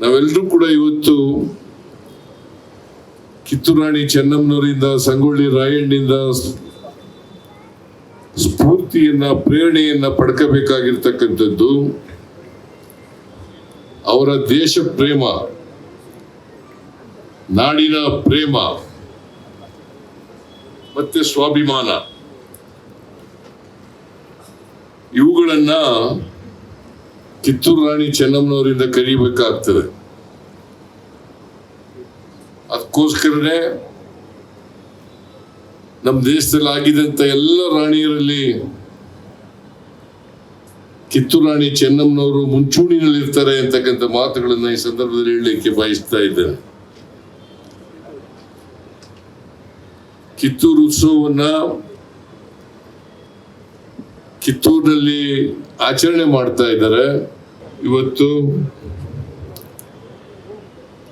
ನಾವೆಲ್ಲರೂ ಕೂಡ ಇವತ್ತು ಕಿತ್ತೂರಾಣಿ ಚೆನ್ನಮ್ಮನವರಿಂದ, ಸಂಗೊಳ್ಳಿ ರಾಯಣ್ಣಿಂದ ಸ್ಫೂರ್ತಿಯನ್ನ, ಪ್ರೇರಣೆಯನ್ನ ಪಡ್ಕೋಬೇಕಾಗಿರ್ತಕ್ಕಂಥದ್ದು ಅವರ ದೇಶ ಪ್ರೇಮ, ನಾಡಿನ ಪ್ರೇಮ, ಮತ್ತೆ ಸ್ವಾಭಿಮಾನ. ಇವುಗಳನ್ನ ಕಿತ್ತೂರು ರಾಣಿ ಚೆನ್ನಮ್ಮನವರಿಂದ ಕರಿಬೇಕಾಗ್ತದೆ ಅದಕ್ಕೋಸ್ಕರನೇ ನಮ್ಮ ದೇಶದಲ್ಲಿ ಆಗಿದಂತ ಎಲ್ಲ ರಾಣಿಯರಲ್ಲಿ ಕಿತ್ತೂರು ರಾಣಿ ಚೆನ್ನಮ್ಮನವರು ಮುಂಚೂಣಿನಲ್ಲಿ ಇರ್ತಾರೆ ಅಂತಕ್ಕಂಥ ಮಾತುಗಳನ್ನ ಈ ಸಂದರ್ಭದಲ್ಲಿ ಹೇಳಲಿಕ್ಕೆ ಬಯಸ್ತಾ ಇದ್ದೇನೆ. ಕಿತ್ತೂರು ಉತ್ಸವವನ್ನ ಕಿತ್ತೂರಿನಲ್ಲಿ ಆಚರಣೆ ಮಾಡ್ತಾ ಇದ್ದಾರೆ. ಇವತ್ತು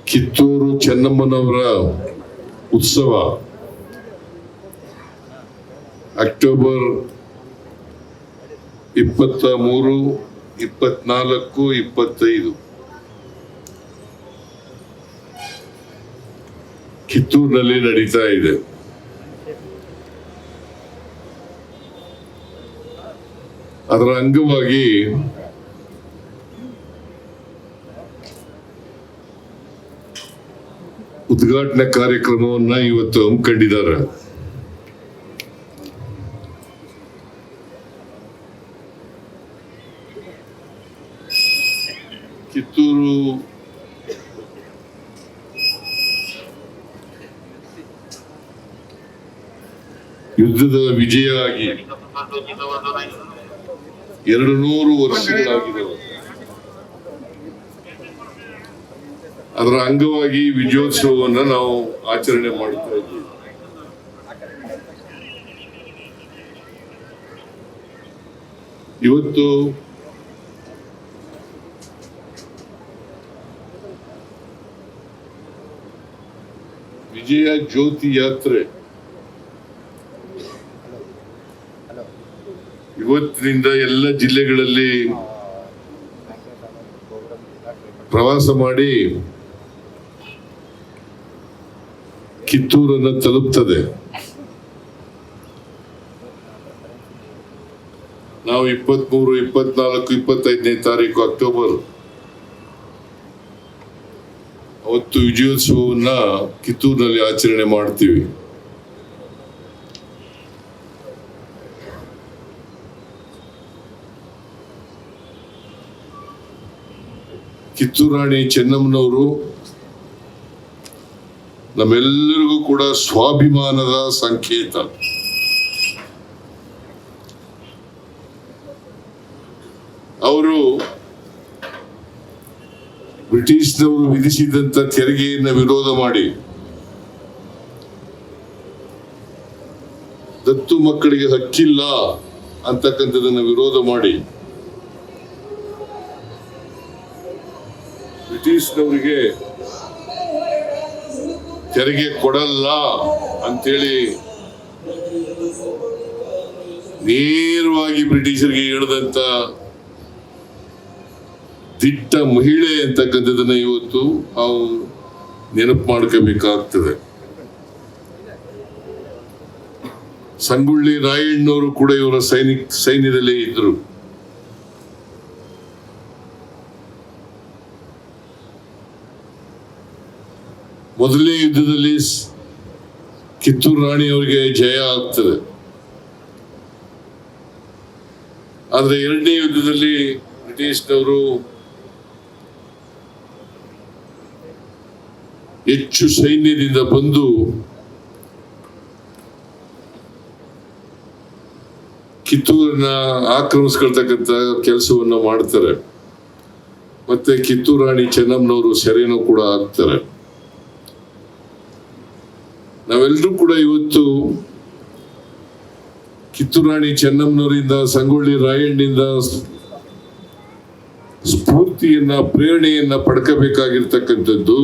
ಕಿತ್ತೂರು ಚೆನ್ನಮ್ಮನವರ ಉತ್ಸವ ಅಕ್ಟೋಬರ್ ಇಪ್ಪತ್ತ ಮೂರು, ಇಪ್ಪತ್ನಾಲ್ಕು, ಇಪ್ಪತ್ತೈದು. ಕಿತ್ತೂರಿನಲ್ಲಿ ನಡೀತಾ ಇದೆ. ಅದರ ಅಂಗವಾಗಿ ಉದ್ಘಾಟನೆ ಕಾರ್ಯಕ್ರಮವನ್ನ ಇವತ್ತು ಹಮ್ಮಿಕೊಂಡಿದ್ದಾರೆ ಕಿತ್ತೂರು ಯುದ್ಧದ ವಿಜಯ ಆಗಿ ಎರಡು ನೂರು ವರ್ಷಗಳಾಗಿದೆ ಅದರ ಅಂಗವಾಗಿ ವಿಜಯೋತ್ಸವವನ್ನು ನಾವು ಆಚರಣೆ ಮಾಡ್ತಾ ಇದ್ದೀವಿ. ಇವತ್ತು ವಿಜಯ ಜ್ಯೋತಿ ಯಾತ್ರೆ ಇವತ್ತಿನಿಂದ ಎಲ್ಲ ಜಿಲ್ಲೆಗಳಲ್ಲಿ ಪ್ರವಾಸ ಮಾಡಿ ಕಿತ್ತೂರನ್ನು ತಲುಪ್ತದೆ. ನಾವು ಇಪ್ಪತ್ಮೂರು, ಇಪ್ಪತ್ನಾಲ್ಕು, ಇಪ್ಪತ್ತೈದನೇ ತಾರೀಕು ಅಕ್ಟೋಬರ್ ಅವತ್ತು ವಿಜಯೋತ್ಸವವನ್ನ ಕಿತ್ತೂರಿನಲ್ಲಿ ಆಚರಣೆ ಮಾಡ್ತೀವಿ. ಕಿತ್ತೂರು ರಾಣಿ ಚೆನ್ನಮ್ಮನವರು ನಮ್ಮೆಲ್ಲರಿಗೂ ಕೂಡ ಸ್ವಾಭಿಮಾನದ ಸಂಕೇತ. ಅವರು ಬ್ರಿಟಿಷ್ನವರು ವಿಧಿಸಿದಂತ ತೆರಿಗೆಯನ್ನು ವಿರೋಧ ಮಾಡಿ ದತ್ತು ಮಕ್ಕಳಿಗೆ ಹಕ್ಕಿಲ್ಲ ಅಂತಕ್ಕಂಥದನ್ನು ವಿರೋಧ ಮಾಡಿ ಬ್ರಿಟಿಷ್ನವರಿಗೆ ತೆರಿಗೆ ಕೊಡಲ್ಲ ಅಂತೇಳಿ ನೇರವಾಗಿ ಬ್ರಿಟಿಷರಿಗೆ ಹೇಳಿದಂತ ದಿಟ್ಟ ಮಹಿಳೆ ಅಂತಕ್ಕಂಥದನ್ನ ಇವತ್ತು ನಾವು ನೆನಪು ಮಾಡ್ಕೋಬೇಕಾಗ್ತದೆ. ಸಂಗೊಳ್ಳಿ ರಾಯಣ್ಣವರು ಕೂಡ ಇವರ ಸೈನಿಕ್, ಸೈನ್ಯದಲ್ಲೇ ಇದ್ರು ಮೊದಲನೇ ಯುದ್ಧದಲ್ಲಿ ಕಿತ್ತೂರು ರಾಣಿಯವರಿಗೆ ಜಯ ಆಗ್ತದೆ. ಆದರೆ ಎರಡನೇ ಯುದ್ಧದಲ್ಲಿ ಬ್ರಿಟಿಷ್ನವರು ಹೆಚ್ಚು ಸೈನ್ಯದಿಂದ ಬಂದು ಕಿತ್ತೂರನ್ನ ಆಕ್ರಮಿಸ್ಕೊಳ್ತಕ್ಕಂಥ ಕೆಲಸವನ್ನು ಮಾಡ್ತಾರೆ. ಮತ್ತೆ ಕಿತ್ತೂರು ರಾಣಿ ಚೆನ್ನಮ್ಮನವರು ಸೆರೆನೂ ಕೂಡ ಆಗ್ತಾರೆ ನಾವೆಲ್ಲರೂ ಕೂಡ ಇವತ್ತು ಕಿತ್ತೂರಾಣಿ ಚೆನ್ನಮ್ಮನವರಿಂದ, ಸಂಗೊಳ್ಳಿ ರಾಯಣ್ಣಿಂದ ಸ್ಫೂರ್ತಿಯನ್ನ, ಪ್ರೇರಣೆಯನ್ನ ಪಡ್ಕೋಬೇಕಾಗಿರ್ತಕ್ಕಂಥದ್ದು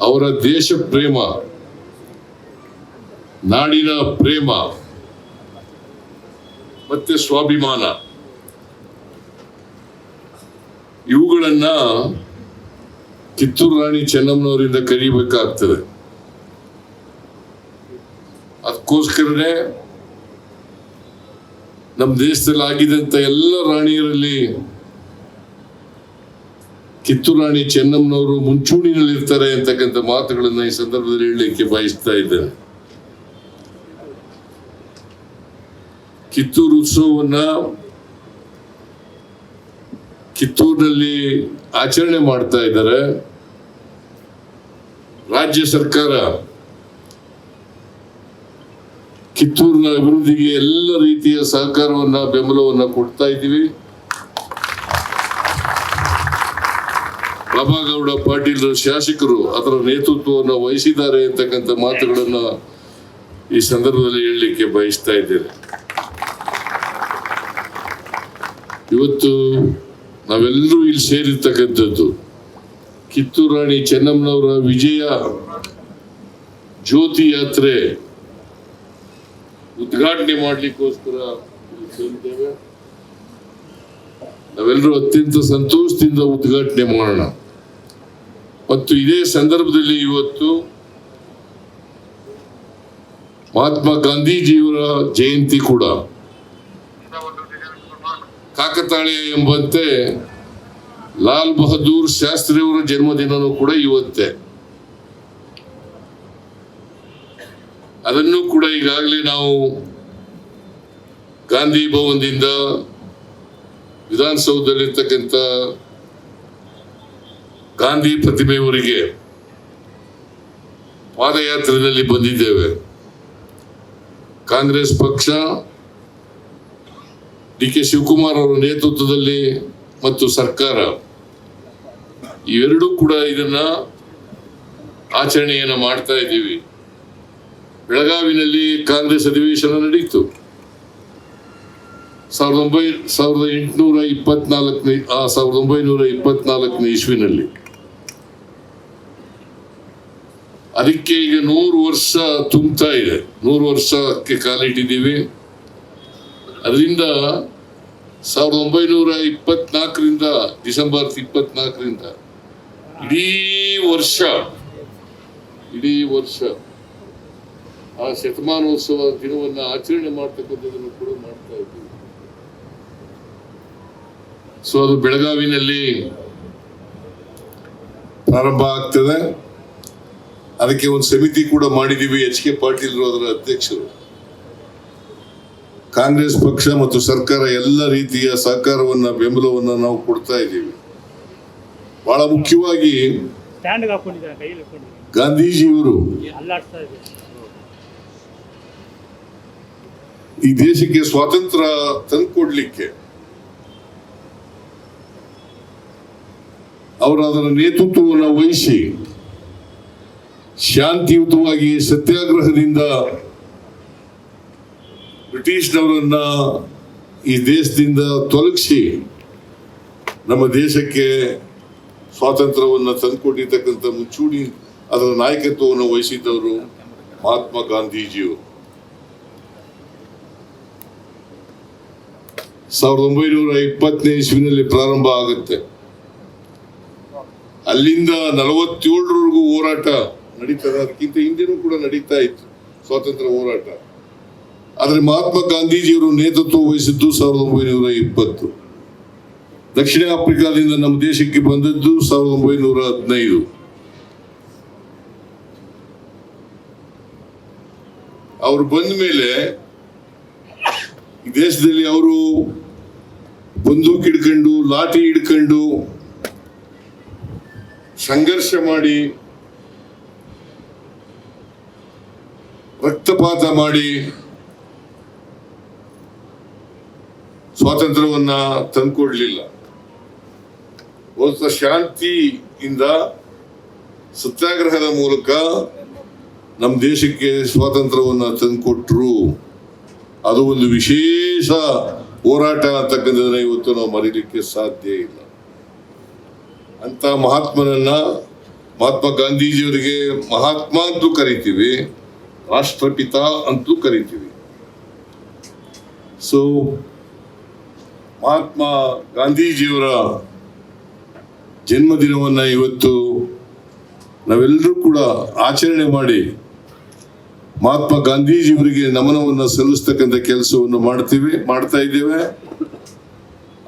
ಅವರ ದೇಶ ಪ್ರೇಮ, ನಾಡಿನ ಪ್ರೇಮ, ಮತ್ತೆ ಸ್ವಾಭಿಮಾನ. ಇವುಗಳನ್ನ ಕಿತ್ತೂರು ರಾಣಿ ಚೆನ್ನಮ್ಮನವರಿಂದ ಕರಿಬೇಕಾಗ್ತದೆ ಅದಕ್ಕೋಸ್ಕರನೇ ನಮ್ಮ ದೇಶದಲ್ಲಿ ಆಗಿದಂತ ಎಲ್ಲ ರಾಣಿಯರಲ್ಲಿ ಕಿತ್ತೂರು ರಾಣಿ ಚೆನ್ನಮ್ಮನವರು ಮುಂಚೂಣಿನಲ್ಲಿರ್ತಾರೆ ಅಂತಕ್ಕಂಥ ಮಾತುಗಳನ್ನ ಈ ಸಂದರ್ಭದಲ್ಲಿ ಹೇಳಲಿಕ್ಕೆ ಬಯಸ್ತಾ ಇದ್ದೇನೆ. ಕಿತ್ತೂರು ಉತ್ಸವವನ್ನ ಕಿತ್ತೂರಿನಲ್ಲಿ ಆಚರಣೆ ಮಾಡ್ತಾ ಇದ್ದಾರೆ. ರಾಜ್ಯ ಸರ್ಕಾರ ಕಿತ್ತೂರಿನ ಅಭಿವೃದ್ಧಿಗೆ ಎಲ್ಲ ರೀತಿಯ ಸಹಕಾರವನ್ನ, ಬೆಂಬಲವನ್ನ ಕೊಡ್ತಾ ಇದ್ದೀವಿ. ಪ್ರಭಾಗೌಡ ಪಾಟೀಲ್ ಶಾಸಕರು ಅದರ ನೇತೃತ್ವವನ್ನು ವಹಿಸಿದ್ದಾರೆ ಅಂತಕ್ಕಂಥ ಮಾತುಗಳನ್ನು ಈ ಸಂದರ್ಭದಲ್ಲಿ ಹೇಳಲಿಕ್ಕೆ ಬಯಸ್ತಾ ಇದ್ದೇನೆ. ಇವತ್ತು ನಾವೆಲ್ಲರೂ ಇಲ್ಲಿ ಸೇರಿರ್ತಕ್ಕಂಥದ್ದು. ಕಿತ್ತೂರು ರಾಣಿ ಚೆನ್ನಮ್ಮನವರ ವಿಜಯ ಜ್ಯೋತಿ ಯಾತ್ರೆ ಉದ್ಘಾಟನೆ ಮಾಡಲಿಕ್ಕೋಸ್ಕರ ಸೇರಿದ್ದೇವೆ. ನಾವೆಲ್ಲರೂ ಅತ್ಯಂತ ಸಂತೋಷದಿಂದ ಉದ್ಘಾಟನೆ ಮಾಡೋಣ. ಮತ್ತು ಇದೇ ಸಂದರ್ಭದಲ್ಲಿ ಇವತ್ತು ಮಹಾತ್ಮ ಗಾಂಧೀಜಿಯವರ ಜಯಂತಿ ಕೂಡ. ಕಾಕತಾಳೀಯ ಎಂಬಂತೆ ಲಾಲ್ ಬಹದ್ದೂರ್ ಶಾಸ್ತ್ರಿಯವರ ಜನ್ಮದಿನನೂ ಕೂಡ ಇವತ್ತೇ. ಅದನ್ನು ಕೂಡ ಈಗಾಗಲೇ ನಾವು ಗಾಂಧಿ ಭವನದಿಂದ ವಿಧಾನಸೌಧದಲ್ಲಿರ್ತಕ್ಕಂಥ ಗಾಂಧಿ ಪ್ರತಿಮೆಯವರಿಗೆ ಪಾದಯಾತ್ರೆಯಲ್ಲಿ ಬಂದಿದ್ದೇವೆ. ಕಾಂಗ್ರೆಸ್ ಪಕ್ಷ ಡಿ ಕೆ ಶಿವಕುಮಾರ್ ಅವರ ನೇತೃತ್ವದಲ್ಲಿ ಮತ್ತು ಸರ್ಕಾರ, ಇವೆರಡೂ ಕೂಡ ಇದನ್ನ ಆಚರಣೆಯನ್ನು ಮಾಡ್ತಾ ಇದ್ದೀವಿ. ಬೆಳಗಾವಿನಲ್ಲಿ ಕಾಂಗ್ರೆಸ್ ಅಧಿವೇಶನ ನಡೆಯಿತು ಸಾವಿರದ ಒಂಬೈ, ಸಾವಿರದ ಎಂಟುನೂರ ಇಪ್ಪತ್ನಾಲ್ಕನೇ ಸಾವಿರದ ಒಂಬೈನೂರ ಇಪ್ಪತ್ನಾಲ್ಕನೇ ಇಸ್ವಿನಲ್ಲಿ. ಅದಕ್ಕೆ ಈಗ ನೂರು ವರ್ಷ ತುಂಬ್ತಾ ಇದೆ. ನೂರು ವರ್ಷಕ್ಕೆ ಕಾಲಿಟ್ಟಿದ್ದೀವಿ. ಅದರಿಂದ ಸಾವಿರದ ಒಂಬೈನೂರ ಇಪ್ಪತ್ನಾಲ್ಕರಿಂದ, ಡಿಸೆಂಬರ್ ಇಪ್ಪತ್ನಾಲ್ಕರಿಂದ, ಇಡೀ ವರ್ಷ ಇಡೀ ವರ್ಷ ಆ ಶತಮಾನೋತ್ಸವ ದಿನವನ್ನ ಆಚರಣೆ ಮಾಡ್ತಕ್ಕಂಥದ್ದನ್ನು ಕೂಡ ಮಾಡ್ತಾ ಇದ್ದೀವಿ. ಸೊ ಅದು ಬೆಳಗಾವಿನಲ್ಲಿ ಪ್ರಾರಂಭ ಆಗ್ತದೆ. ಅದಕ್ಕೆ ಒಂದು ಸಮಿತಿ ಕೂಡ ಮಾಡಿದ್ದೀವಿ, ಎಚ್ ಕೆ ಪಾಟೀಲ್ ಅದರ ಅಧ್ಯಕ್ಷರು. ಕಾಂಗ್ರೆಸ್ ಪಕ್ಷ ಮತ್ತು ಸರ್ಕಾರ ಎಲ್ಲ ರೀತಿಯ ಸಹಕಾರವನ್ನ ಬೆಂಬಲವನ್ನ ನಾವು ಕೊಡ್ತಾ ಇದ್ದೀವಿ. ಬಹಳ ಮುಖ್ಯವಾಗಿ ಗಾಂಧೀಜಿಯವರು ಈ ದೇಶಕ್ಕೆ ಸ್ವಾತಂತ್ರ್ಯ ತಂದುಕೊಡ್ಲಿಕ್ಕೆ ಅವರ ಅದರ ನೇತೃತ್ವವನ್ನು ವಹಿಸಿ ಶಾಂತಿಯುತವಾಗಿ ಸತ್ಯಾಗ್ರಹದಿಂದ ಬ್ರಿಟಿಷ್ನವರನ್ನ ಈ ದೇಶದಿಂದ ತೊಲಗಿಸಿ ನಮ್ಮ ದೇಶಕ್ಕೆ ಸ್ವಾತಂತ್ರ್ಯವನ್ನು ತಂದುಕೊಟ್ಟಿರ್ತಕ್ಕಂಥ ಮುಂಚೂಣಿ ಅದರ ನಾಯಕತ್ವವನ್ನು ವಹಿಸಿದ್ದವರು ಮಹಾತ್ಮ ಗಾಂಧೀಜಿಯವರು ಸಾವಿರದ ಒಂಬೈನೂರ ಇಪ್ಪತ್ತನೇ ಇಸ್ವಿನಲ್ಲಿ ಪ್ರಾರಂಭ ಆಗುತ್ತೆ. ಅಲ್ಲಿಂದ ನಲವತ್ತೇಳರವರೆಗೂ ಹೋರಾಟ ನಡೀತದೆ. ಅದಕ್ಕಿಂತ ಹಿಂದಿನೂ ಕೂಡ ನಡೀತಾ ಇತ್ತು ಸ್ವಾತಂತ್ರ್ಯ ಹೋರಾಟ. ಆದರೆ ಮಹಾತ್ಮ ಗಾಂಧೀಜಿಯವರು ನೇತೃತ್ವ ವಹಿಸಿದ್ದು ಸಾವಿರದ ಒಂಬೈನೂರ ಇಪ್ಪತ್ತು. ದಕ್ಷಿಣ ಆಫ್ರಿಕಾದಿಂದ ನಮ್ಮ ದೇಶಕ್ಕೆ ಬಂದದ್ದು ಸಾವಿರದ ಒಂಬೈನೂರ ಹದಿನೈದು. ಅವರು ಬಂದ ಮೇಲೆ ದೇಶದಲ್ಲಿ ಅವರು ಬಂದೂಕ್ ಹಿಡ್ಕೊಂಡು, ಲಾಠಿ ಹಿಡ್ಕೊಂಡು ಸಂಘರ್ಷ ಮಾಡಿ, ರಕ್ತಪಾತ ಮಾಡಿ ಸ್ವಾತಂತ್ರ್ಯವನ್ನ ತಂದುಕೊಡ್ಲಿಲ್ಲ. ಒಂದು ಶಾಂತಿಯಿಂದ ಸತ್ಯಾಗ್ರಹದ ಮೂಲಕ ನಮ್ಮ ದೇಶಕ್ಕೆ ಸ್ವಾತಂತ್ರ್ಯವನ್ನ ತಂದುಕೊಟ್ರು. ಅದು ಒಂದು ವಿಶೇಷ ಹೋರಾಟ ಅಂತಕ್ಕಂಥದ್ದನ್ನ ಇವತ್ತು ನಾವು ಮರೀಲಿಕ್ಕೆ ಸಾಧ್ಯ ಇಲ್ಲ. ಅಂತ ಮಹಾತ್ಮನನ್ನ ಮಹಾತ್ಮ ಗಾಂಧೀಜಿಯವರಿಗೆ ಮಹಾತ್ಮ ಅಂತೂ ಕರಿತೀವಿ, ರಾಷ್ಟ್ರಪಿತ ಅಂತೂ ಕರಿತೀವಿ. ಸೊ ಮಹಾತ್ಮ ಗಾಂಧೀಜಿಯವರ ಜನ್ಮದಿನವನ್ನ ಇವತ್ತು ನಾವೆಲ್ಲರೂ ಕೂಡ ಆಚರಣೆ ಮಾಡಿ ಮಹಾತ್ಮ ಗಾಂಧೀಜಿಯವರಿಗೆ ನಮನವನ್ನು ಸಲ್ಲಿಸ್ತಕ್ಕಂಥ ಕೆಲಸವನ್ನು ಮಾಡ್ತೀವಿ, ಮಾಡ್ತಾ ಇದ್ದೇವೆ.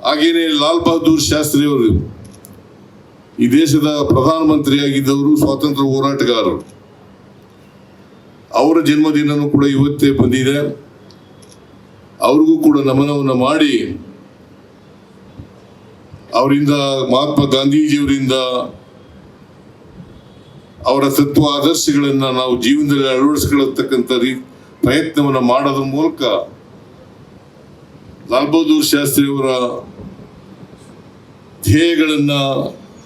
ಹಾಗೇನೆ ಲಾಲ್ ಬಹದ್ದೂರ್ ಶಾಸ್ತ್ರಿ ಅವರು ಈ ದೇಶದ ಪ್ರಧಾನಮಂತ್ರಿಯಾಗಿದ್ದವರು, ಸ್ವಾತಂತ್ರ್ಯ ಹೋರಾಟಗಾರರು. ಅವರ ಜನ್ಮದಿನನೂ ಕೂಡ ಇವತ್ತೇ ಬಂದಿದೆ. ಅವ್ರಿಗೂ ಕೂಡ ನಮನವನ್ನು ಮಾಡಿ ಅವರಿಂದ ಮಹಾತ್ಮ ಗಾಂಧೀಜಿಯವರಿಂದ ಅವರ ತತ್ವ ಆದರ್ಶಗಳನ್ನ ನಾವು ಜೀವನದಲ್ಲಿ ಅಳವಡಿಸಿಕೊಳ್ಳತಕ್ಕಂಥ ರೀ ಪ್ರಯತ್ನವನ್ನು ಮಾಡೋದ್ರ ಮೂಲಕ ಲಾಲ್ ಬಹದ್ದೂರ್ ಶಾಸ್ತ್ರಿ ಅವರ ಧ್ಯೇಯಗಳನ್ನ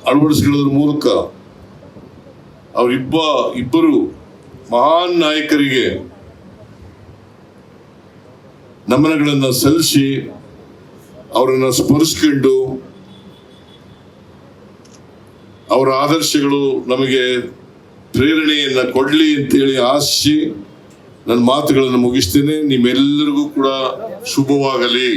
ಅಳವಡಿಸಿಕೊಳ್ಳೋದ್ರ ಮೂಲಕ ಅವರಿಬ್ಬ, ಇಬ್ಬರು ಮಹಾನ್ ನಾಯಕರಿಗೆ ನಮನಗಳನ್ನು ಸಲ್ಲಿಸಿ ಅವರನ್ನು ಸ್ಮರಿಸ್ಕೊಂಡು ಅವರ ಆದರ್ಶಗಳು ನಮಗೆ ಪ್ರೇರಣೆಯನ್ನು ಕೊಡಲಿ ಅಂತೇಳಿ ಆಶಿಸಿ ನನ್ನ ಮಾತುಗಳನ್ನು ಮುಗಿಸ್ತೇನೆ. ನಿಮ್ಮೆಲ್ಲರಿಗೂ ಕೂಡ ಶುಭವಾಗಲಿ.